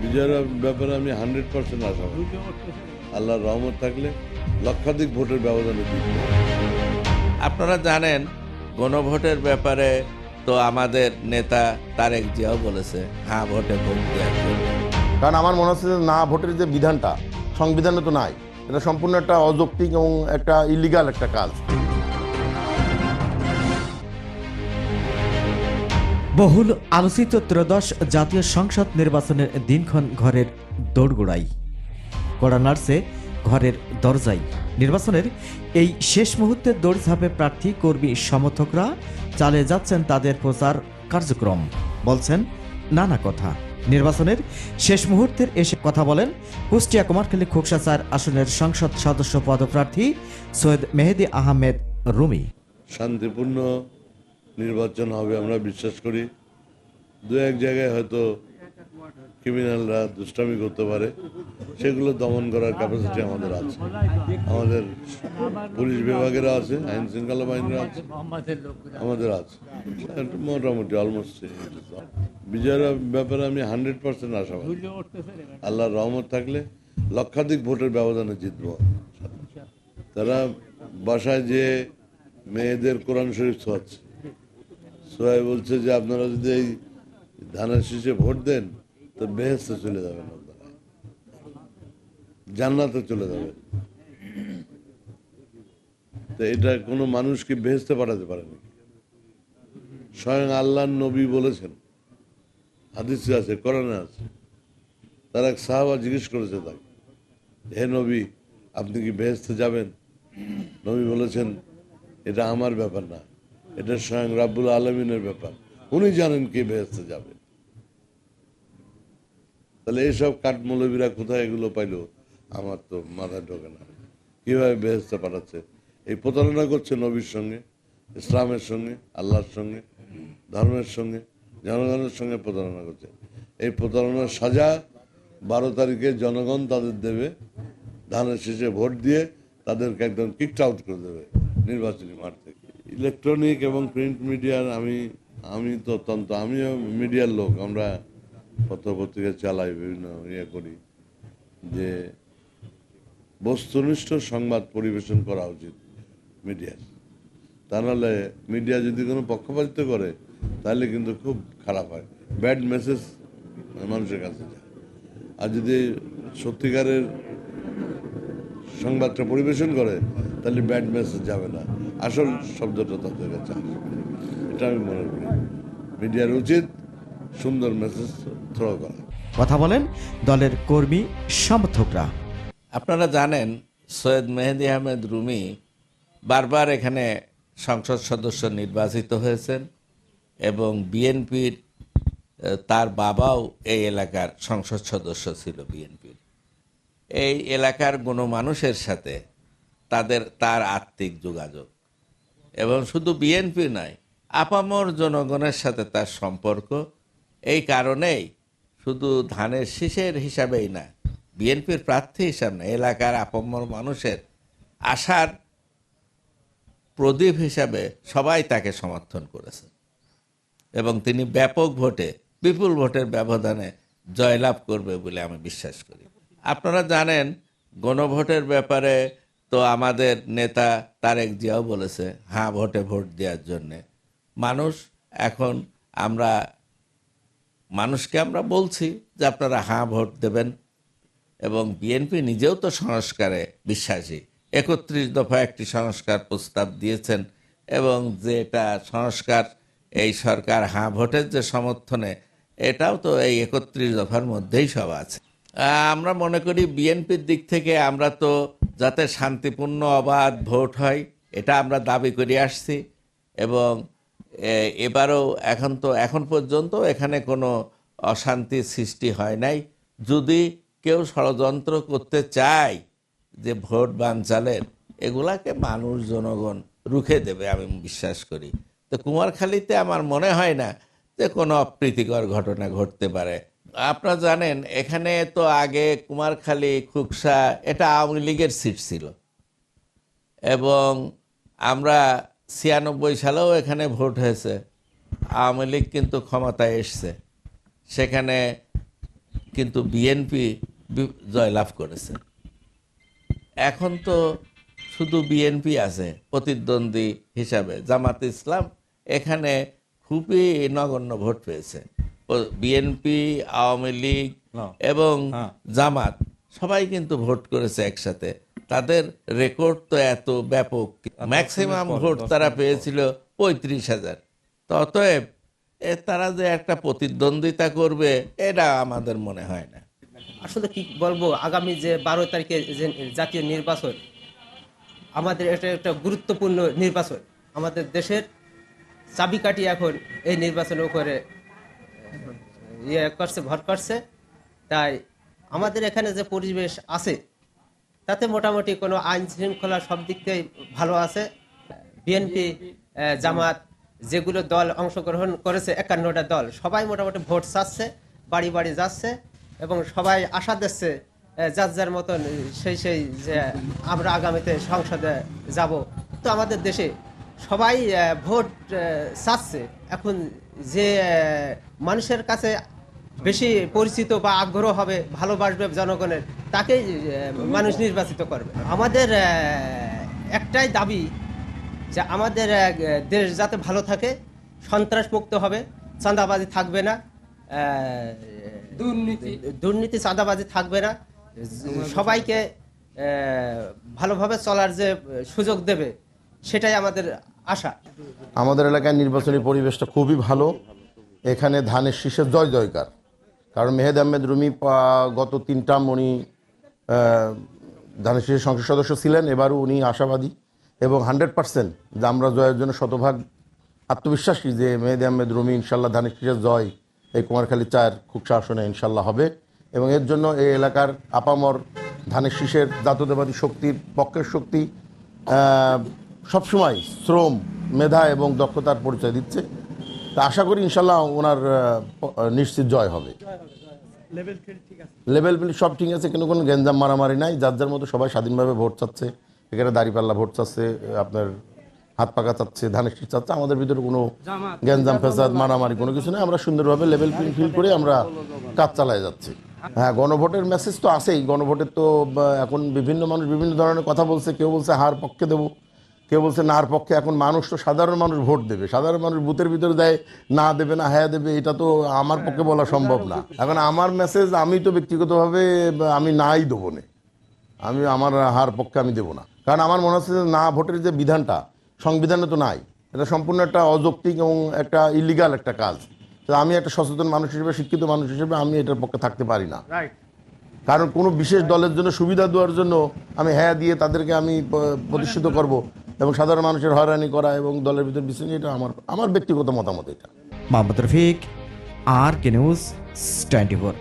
বিজয়ের ব্যাপারে আমি হান্ড্রেড পার্সেন্ট আশাবাদী আল্লাহর রহমত থাকলে লক্ষাধিক ভোটের ব্যবধানে জিতব আপনারা জানেন গণভোটের ব্যাপারে তো আমাদের নেতা তারেক জিয়াও বলেছে হ্যাঁ ভোটে ভোট জন্য। কারণ আমার মনে হচ্ছে যে না ভোটের যে বিধানটা সংবিধানে তো নাই। এটা সম্পূর্ণ একটা অযৌক্তিক এবং একটা ইলিগাল একটা কাজ। বহুল আলোচিত ত্রয়োদশ জাতীয় সংসদ নির্বাচনের দিনক্ষণ ঘরের দৌড়গোড়াই কড়া নাড়ছে ঘরের দরজাই। নির্বাচনের এই শেষ মুহূর্তে দৌড়ঝাঁপে প্রার্থী, কর্মী, সমর্থকরা চালিয়ে যাচ্ছেন তাদের প্রচার কার্যক্রম। বলছেন নানা কথা। নির্বাচনের শেষ মুহূর্তের এসে কথা বলেন কুষ্টিয়া কুমারখালী খোকসা চার আসনের সংসদ সদস্য পদপ্রার্থী সৈয়দ মেহেদি আহমেদ রুমি। শান্তিপূর্ণ নির্বাচন হবে, আমরা বিশ্বাস করি। দু এক জায়গায় হয়তো ক্রিমিনালরা দুষ্টামি করতে পারে। সেগুলো দমন করার ক্যাপাসিটি আমাদের আছে। আমাদের পুলিশ বিভাগেরও আছে, আইন শৃঙ্খলা বাহিনীর আছে। আমাদের আছে। মোটামুটি অলমোস্ট বিজয়ের ব্যাপারে আমি হান্ড্রেড পার্সেন্ট আশাবাদী। আল্লাহর রহমত থাকলে লক্ষাধিক ভোটের ব্যবধানে জিতব। তারা বাসায় যে মেয়েদের কোরআন শরীফ ছোঁয়াচ্ছে সোহাই বলছে যে আপনারা যদি এই ধানের শীষে ভোট দেন, তো বেহেস্তে চলে যাবেন আপনারা। জান্নাতে চলে যাবেন। তো এটা কোনো মানুষকে বেহেস্তে পাঠাতে পারে নাকি স্বয়ং আল্লাহ নবী বলেছেন, হাদিসে আছে, কোরআনে আছে। তার এক সাহাবা জিজ্ঞেস করেছে তাকে, হে নবী, আপনি কি বেহেস্তে যাবেন? নবী বলেছেন, এটা আমার ব্যাপার না। এটা স্বয়ং রাব্বুল আলমিনের ব্যাপার। উনি জানেন কে বেহেস্তে যাবে। তাহলে এইসব কাঠমৌলবীরা কোথায় এগুলো পাইলো? আমার তো মাথায় ঢোকে না। কীভাবে বেহেস্তে পাঠাচ্ছে? এই প্রতারণা করছে নবীর সঙ্গে, ইসলামের সঙ্গে, আল্লাহর সঙ্গে, ধর্মের সঙ্গে, জনগণের সঙ্গে প্রতারণা করছে। এই প্রতারণার সাজা বারো তারিখে জনগণ তাদের দেবে, ধানের শেষে ভোট দিয়ে তাদেরকে একদম কিকড আউট করে দেবে নির্বাচনী মাঠ ইলেকট্রনিক এবং প্রিন্ট মিডিয়ার আমি আমি তো অত্যন্ত, আমিও মিডিয়ার লোক, আমরা পত্রপত্রিকা চালাই, বিভিন্ন ইয়ে করি, যে বস্তুনিষ্ঠ সংবাদ পরিবেশন করা উচিত মিডিয়ার। তা নাহলে মিডিয়া যদি কোনো পক্ষপাতিত্ব করে, তাহলে কিন্তু খুব খারাপ হয়। ব্যাড মেসেজ মানুষের কাছে যায়। আর যদি সত্যিকারের সংবাদটা পরিবেশন করে, তাহলে ব্যাড মেসেজ যাবে না। আসল শব্দটা তাদের কাছে আসবে এটা আমি মনে করি। মিডিয়ার উচিত সুন্দর মেসেজ থ্রো করা। কথা বলেন দলের কর্মী সমর্থকরা। আপনারা জানেন সৈয়দ মেহেদি আহমেদ রুমি বারবার এখানে সংসদ সদস্য নির্বাচিত হয়েছেন এবং বিএনপির তার বাবাও এই এলাকার সংসদ সদস্য ছিল বিএনপির। এই এলাকার কোনো মানুষের সাথে তাদের তার আত্মিক যোগাযোগ এবং শুধু বিএনপি নয়, আপামর জনগণের সাথে তার সম্পর্ক। এই কারণেই শুধু ধানের শীষের হিসাবেই না, বিএনপির প্রার্থী হিসাব না, এলাকার আপামর মানুষের আশার প্রদীপ হিসাবে সবাই তাকে সমর্থন করেছে। এবং তিনি ব্যাপক ভোটে, বিপুল ভোটের ব্যবধানে জয়লাভ করবে বলে আমি বিশ্বাস করি। আপনারা জানেন, গণভোটের ব্যাপারে তো আমাদের নেতা তারেক জিয়াও বলেছে হ্যাঁ ভোটে ভোট দেওয়ার জন্যে। মানুষ এখন আমরা, মানুষকে আমরা বলছি যে আপনারা হ্যাঁ ভোট দেবেন। এবং বিএনপি নিজেও তো সংস্কারে বিশ্বাসী। একত্রিশ দফা একটি সংস্কার প্রস্তাব দিয়েছেন এবং যে এটা সংস্কার, এই সরকার হাঁ ভোটের যে সমর্থনে, এটাও তো এই একত্রিশ দফার মধ্যেই সব আছে। আমরা মনে করি বিএনপির দিক থেকে আমরা তো যাতে শান্তিপূর্ণ অবাধ ভোট হয়, এটা আমরা দাবি করে আসছি। এবং এবারও এখন তো, এখন পর্যন্ত এখানে কোনো অশান্তি সৃষ্টি হয় নাই। যদি কেউ ষড়যন্ত্র করতে চায় যে ভোট বানচালের, এগুলাকে মানুষ, জনগণ রুখে দেবে, আমি বিশ্বাস করি। তো কুমারখালীতে আমার মনে হয় না যে কোনো অপ্রীতিকর ঘটনা ঘটতে পারে। আপনারা জানেন, এখানে তো আগে কুমারখালী, খুকসা, এটা আওয়ামী লীগের সিট ছিল। এবং আমরা ছিয়ানব্বই সালেও এখানে ভোট হয়েছে। আওয়ামী লীগ কিন্তু ক্ষমতায় এসছে। সেখানে কিন্তু বিএনপি জয়লাভ করেছে। এখন তো শুধু বিএনপি আছে, প্রতিদ্বন্দ্বী হিসাবে। জামাত ইসলাম এখানে খুবই নগণ্য ভোট পেয়েছে। বিএনপি আওয়ামী লীগ এবং জামাত সবাই কিন্তু ভোট করেছে একসাথে। তাদের রেকর্ড তো এত ব্যাপক। ম্যাক্সিমাম ভোট তারা পেয়েছিল পঁয়ত্রিশ হাজার। তো অতএব এ তারা যে একটা প্রতিদ্বন্দ্বিতা করবে এটা আমাদের মনে হয় না। আসলে কি বলব আগামী যে বারো তারিখে যে জাতীয় নির্বাচন আমাদের এটা একটা গুরুত্বপূর্ণ নির্বাচন। আমাদের দেশের চাবিকাঠি এখন এই নির্বাচনের উপরে ইয়ে করছে, ভর করছে। তাই আমাদের এখানে যে পরিবেশ আছে, তাতে মোটামুটি কোনো আইন শৃঙ্খলা সব দিক থেকেই ভালো আছে। বিএনপি জামাত, যেগুলো দল অংশগ্রহণ করেছে, একান্নটা দল, সবাই মোটামুটি ভোট চাচ্ছে, বাড়ি বাড়ি যাচ্ছে এবং সবাই আশা দিচ্ছে যার যার মতন সেই সেই যে আমরা আগামীতে সংসদে যাব। তো আমাদের দেশে সবাই ভোট চাচ্ছে। এখন যে মানুষের কাছে বেশি পরিচিত বা আগ্রহ হবে ভালোবাসবে জনগণের তাকেই মানুষ নির্বাচিত করবে। আমাদের একটাই দাবি যে আমাদের দেশ যাতে ভালো থাকে সন্ত্রাস মুক্ত হবে চাঁদাবাজি থাকবে না দুর্নীতি। দুর্নীতি চাঁদাবাজি থাকবে না সবাইকে ভালোভাবে চলার যে সুযোগ দেবে সেটাই আমাদের আশা। আমাদের এলাকায় নির্বাচনী পরিবেশটা খুবই ভালো। এখানে ধানের শীষের জয় জয়কার। কারণ মেহেদ আহমেদ রুমি গত তিন টার্ম উনি ধানের শীষের সংসদ সদস্য ছিলেন, এবারও উনি আশাবাদী এবং হান্ড্রেড পার্সেন্ট যে আমরা জয়ের জন্য শতভাগ আত্মবিশ্বাসী যে মেহেদি আহমেদ রুমি, ইনশাল্লাহ ধানের শীষের জয় এই কুমারখালী চায়ের খুকসা আসনে ইনশাল্লাহ হবে। এবং এর জন্য এই এলাকার আপামর ধানের শীষের জাতীয়তাবাদী শক্তির পক্ষের শক্তি সবসময় শ্রম মেধা এবং দক্ষতার পরিচয় দিচ্ছে। তা আশা করি ইনশাল্লাহ ওনার নিশ্চিত জয় হবে। লেভেল ফিল সব ঠিক আছে কিন্তু কোনো গেঞ্জাম মারামারি নাই। যার যার মতো সবাই স্বাধীনভাবে ভোট চাচ্ছে। এখানে দাঁড়িপাল্লা ভোট চাচ্ছে আপনার হাত পাকা চাচ্ছে ধানের শীষ চাচ্ছে। আমাদের ভিতরে কোনো গ্যাঞ্জাম ফেসাদ মারামারি কোনো কিছু নেই। আমরা সুন্দরভাবে লেভেল ফিল করে আমরা কাজ চালায় যাচ্ছি। হ্যাঁ গণভোটের মেসেজ তো আছেই। গণভোটের তো এখন বিভিন্ন মানুষ বিভিন্ন ধরনের কথা বলছে। কেউ বলছে হার পক্ষে দেবো। কেউ বলছে নার পক্ষে এখন মানুষ তো সাধারণ মানুষ ভোট দেবে। সাধারণ মানুষ বুথের ভিতরে দেয় না দেবে না হ্যাঁ দেবে এটা তো আমার পক্ষে বলা সম্ভব না। এখন আমার মেসেজ আমি তো ব্যক্তিগতভাবে আমি নাই দেবো না আমি আমার হার পক্ষে আমি দেবো না। কারণ আমার মনে হচ্ছে যে না ভোটের যে বিধানটা সংবিধানে তো নাই। এটা সম্পূর্ণ একটা অযৌক্তিক এবং একটা ইলিগাল একটা কাজ। তো আমি একটা সচেতন মানুষ হিসেবে শিক্ষিত মানুষ হিসেবে আমি এটার পক্ষে থাকতে পারি না। কারণ কোনো বিশেষ দলের জন্য সুবিধা দেওয়ার জন্য আমি হ্যাঁ দিয়ে তাদেরকে আমি প্রতিষ্ঠিত করব। এবং সাধারণ মানুষের হয়রানি করা এবং দলের ভিতরে নিয়ে এটা আমার আমার ব্যক্তিগত মতামত এটা। মোহাম্মদ রফিক আর কে নিউজ টোয়েন্টি ফোর